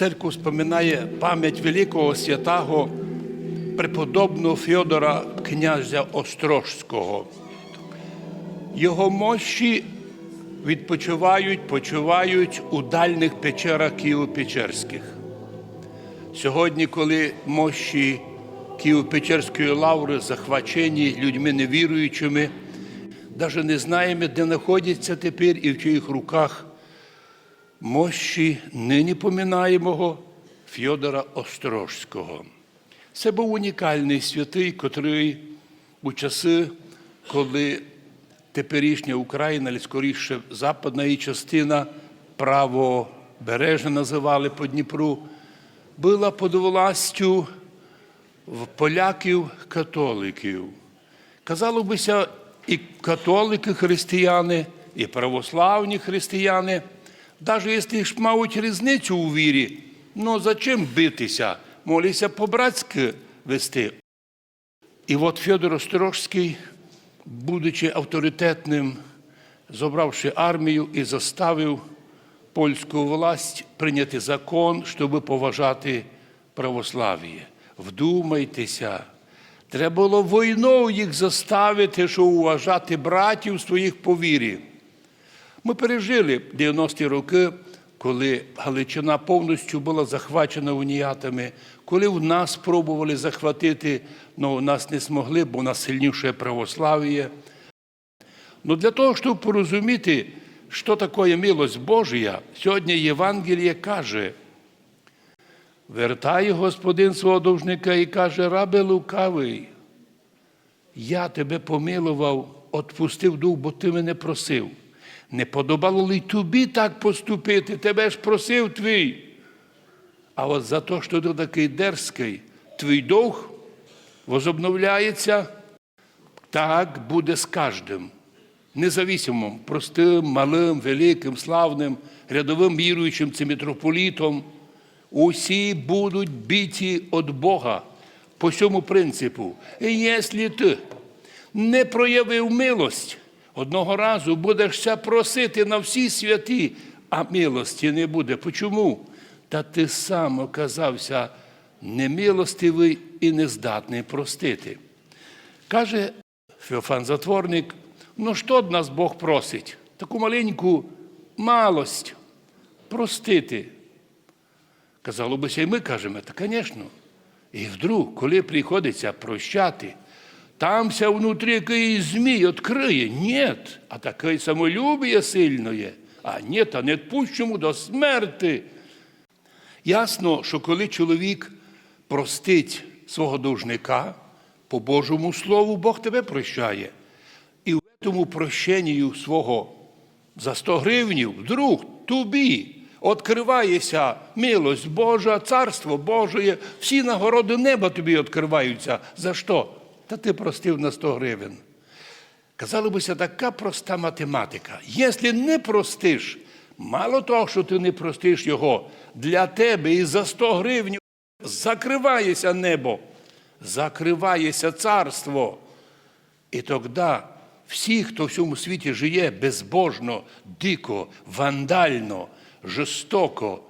Церква споминає пам'ять великого святого преподобного Фьодора князя Острожського. Його мощі відпочивають, почувають у дальних печерах Києво-Печерських. Сьогодні, коли мощі Києво-Печерської лаври захвачені людьми невіруючими, навіть не знаємо, де знаходяться тепер і в чиїх руках мощі нині поминаємого Фьодора Острожського. Це був унікальний святий, котрий у часи, коли теперішня Україна, скоріше западна її частина, правобережжя називали по Дніпру, була під властю в поляків-католиків. Казало бися, і католики християни, і православні християни, навіть якщо мають різницю у вірі, ну зачем битися? Моліться по-братськи вести. І от Федор Острожський, будучи авторитетним, зобравши армію і заставив польську власть прийняти закон, щоб поважати православ'я. Вдумайтеся, треба було війною їх заставити, що уважати братів своїх по вірі. Ми пережили 90-ті роки, коли Галичина повністю була захвачена уніятами, коли в нас пробували захватити, але у нас не змогли, бо у нас сильніше православ'я. Ну для того, щоб порозуміти, що таке милость Божія, сьогодні Євангеліє каже, вертає господин свого должника і каже, рабе лукавий, я тебе помилував, отпустив дух, бо ти мене просив. Не подобало ли тобі так поступити, тебе ж просив твій. А от за те, що ти такий дерзкий, твій дух возобновляється, так буде з кожним. Независимим, простим, малим, великим, славним, рядовим віруючим чи митрополітом. Усі будуть біті від Бога по цьому принципу. І якщо ти не проявив милость, одного разу будешся просити на всі святі, а милості не буде. Почому? Та ти сам оказався немилостивий і нездатний простити. Каже Феофан Затворник, ну що од нас Бог просить? Таку маленьку малость простити. Казало бися, і ми кажемо, та, звісно. І вдруг, коли приходиться прощати, тамся внутрі якийсь змій відкриє. Ні, а таке самолюбіє сильне. А ні, та не відпущому до смерти. Ясно, що коли чоловік простить свого должника, по Божому Слову Бог тебе прощає. І в цьому прощенню свого за 100 гривнів вдруг тобі відкривається милость Божа, царство Божє, всі нагороди неба тобі відкриваються. За що? Та ти простив на 100 гривень. Казали бися, така проста математика. Якщо не простиш, мало того, що ти не простиш його, для тебе і за 100 гривень закривається небо, закривається царство. І тоді всі, хто в цьому світі живе безбожно, дико, вандально, жорстоко,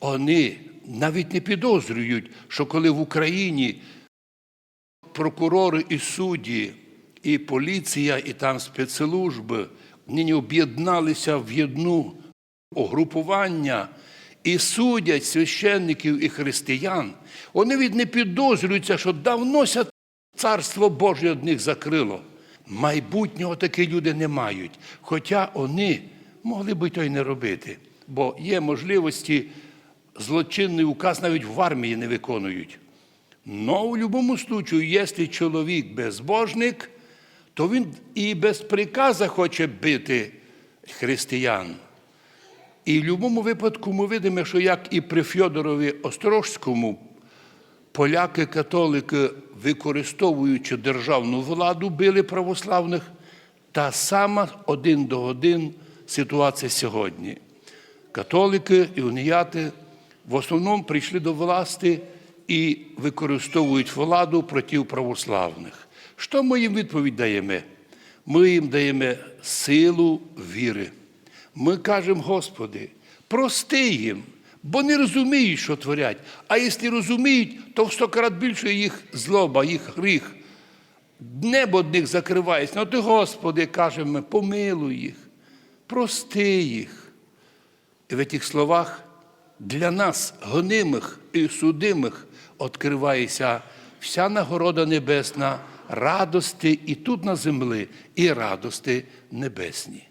вони навіть не підозрюють, що коли в Україні прокурори і судді, і поліція, і там спецслужби нині об'єдналися в одну угрупування і судять священників і християн, вони від не підозрюються, що давнося царство Боже від них закрило. Майбутнього такі люди не мають. Хоча вони могли би то й не робити, бо є можливості, злочинний указ навіть в армії не виконують. Но в будь-якому випадку, якщо чоловік безбожник, то він і без приказа хоче бити християн. І в будь-якому випадку ми видимо, що як і при Фьодорові Острожському, поляки-католики, використовуючи державну владу, били православних, та сама один до один ситуація сьогодні. Католики і уніяти в основному прийшли до власти і використовують владу проти православних. Що ми їм відповідь даємо? Ми їм даємо силу віри. Ми кажемо, Господи, прости їм, бо не розуміють, що творять. А якщо розуміють, то в сто крат більше їх злоба, їх гріх. Небо них закривається. Ну ти, Господи, кажемо, помилуй їх, прости їх. І в цих словах для нас, гонимих і судимих, відкривається вся нагорода небесна, радости і тут на землі, і радости небесні.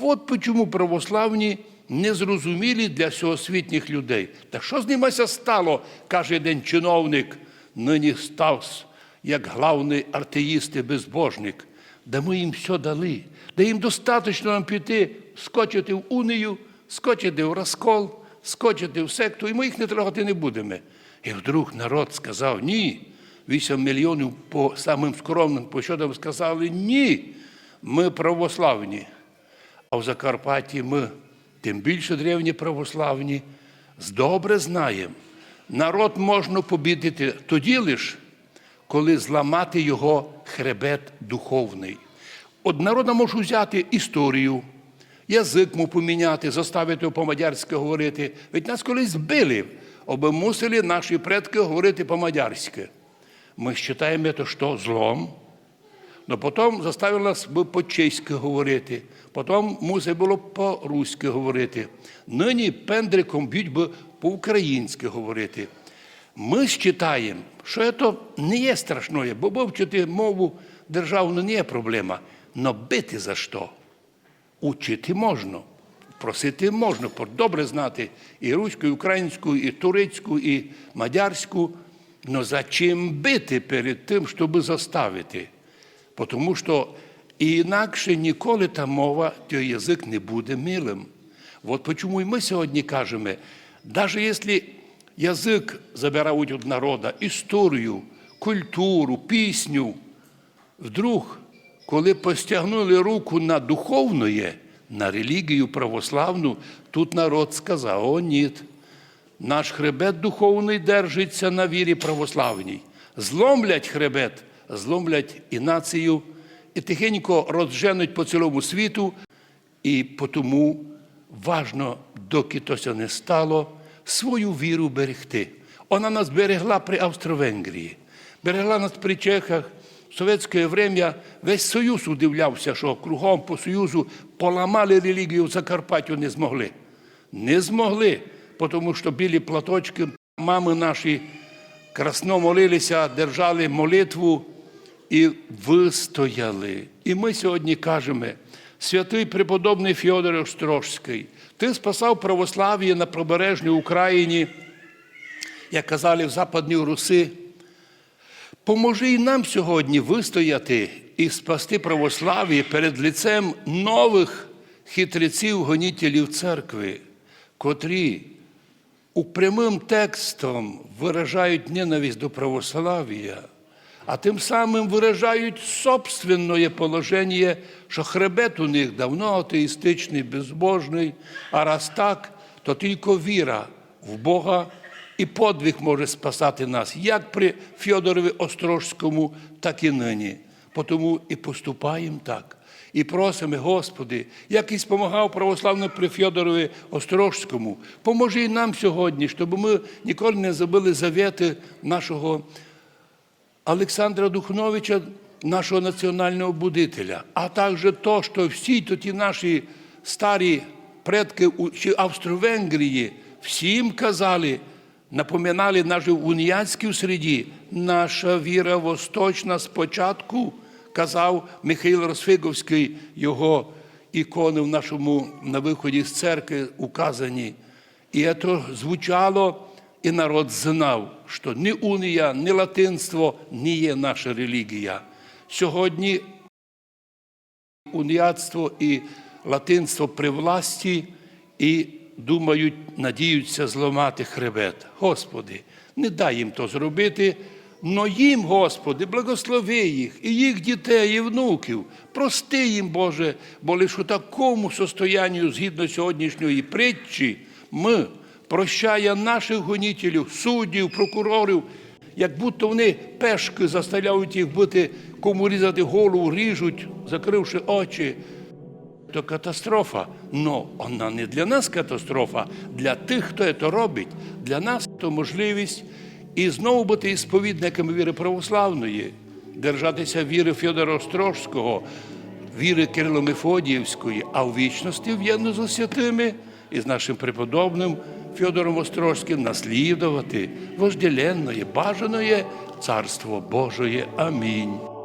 От чому православні незрозумілі для всеосвітніх людей. Та що з німася стало, каже один чиновник, нині став як главний артеїст і безбожник. Да ми їм все дали, да їм достатньо нам піти, скочити в унію, скочити в розкол, скочити в секту, і ми їх не трогати не будемо. І вдруг народ сказав ні. Вісім мільйонів по самим скромним пощадам сказали ні, ми православні. А в Закарпатті ми, тим більше древні православні, добре знаємо, народ можна побідити тоді лише, коли зламати його хребет духовний. От народа можу взяти історію, язик му поміняти, заставити його по-мадярськи говорити. Ведь нас колись збили, аби мусили наші предки говорити по-мадярськи. Ми вважаємо це що злом, но потім заставили нас по-чеськи говорити, потім мусить було по-руськи говорити. Нині пендриком б'ють би по-українськи говорити. Ми вважаємо, що це не є страшне, бо вивчити мову державну не є проблема. Но бити за що? Учити можна, просити можна, добре знати і руську, і українську, і турецьку, і мадярську. Но за чим бити перед тим, щоб заставити? Тому що інакше ніколи та мова, той язик не буде милим. От чому і ми сьогодні кажемо, навіть якщо язик забирають від народу, історію, культуру, пісню, вдруг, коли постягнули руку на духовне, на релігію православну, тут народ сказав: о, ні, наш хребет духовний держиться на вірі православній. Зломлять хребет, зломлять і націю, і тихенько розженуть по цілому світу, і тому важно, доки то не стало, свою віру берегти. Вона нас берегла при Австро-Венгрії, берегла нас при Чехах. Совєтське время весь Союз удивлявся, що кругом по Союзу поламали релігію в Закарпаттю не змогли. Не змогли, тому що білі платочки, мами наші красно молилися, держали молитву і вистояли. І ми сьогодні кажемо, святий преподобний Фьодор Острожський, ти спасав православ'я на прибережній Україні, як казали в Западній Руси. Поможи і нам сьогодні вистояти і спасти православ'я перед лицем нових хитреців, гонітелів церкви, котрі у прямим текстом виражають ненависть до православ'я, а тим самим виражають собственне положення, що хребет у них давно атеїстичний, безбожний, а раз так, то тільки віра в Бога і подвиг може спасати нас, як при Фьодорові Острожському, так і нині. Тому і поступаємо так. І просимо, Господи, як і спомагав православним при Фьодорові Острожському, поможи і нам сьогодні, щоб ми ніколи не забили завіти нашого Олександра Духновича, нашого національного будителя, а також то, що всі ті наші старі предки у Австро-Венгрії всім казали, напоминали навіть в уніянській среді, наша віра восточна спочатку, казав Михайло Росфиговський, його ікони в нашому на виході з церкви указані. І це звучало, і народ знав, що ні унія, ні латинство не є наша релігія. Сьогодні уніатство і латинство при власті і думають, надіються зламати хребет. Господи, не дай їм то зробити, но їм, Господи, благослови їх, і їх дітей, і внуків. Прости їм, Боже, бо лише у такому состоянні, згідно сьогоднішньої притчі, ми, прощає наших гонітелів, суддів, прокурорів, як будто вони пешки заставляють їх бути, кому різати голову, ріжуть, закривши очі. То катастрофа. Но вона не для нас катастрофа, для тих, хто це робить, для нас то можливість і знову бути сповідниками віри православної, держатися віри Фьодора Острожського, віри Кирило Мефодіївської, а в вічності в'єдно з святими і з нашим преподобним Фьодором Острожським наслідувати вожделенне, бажаное Царство Божоє. Амінь.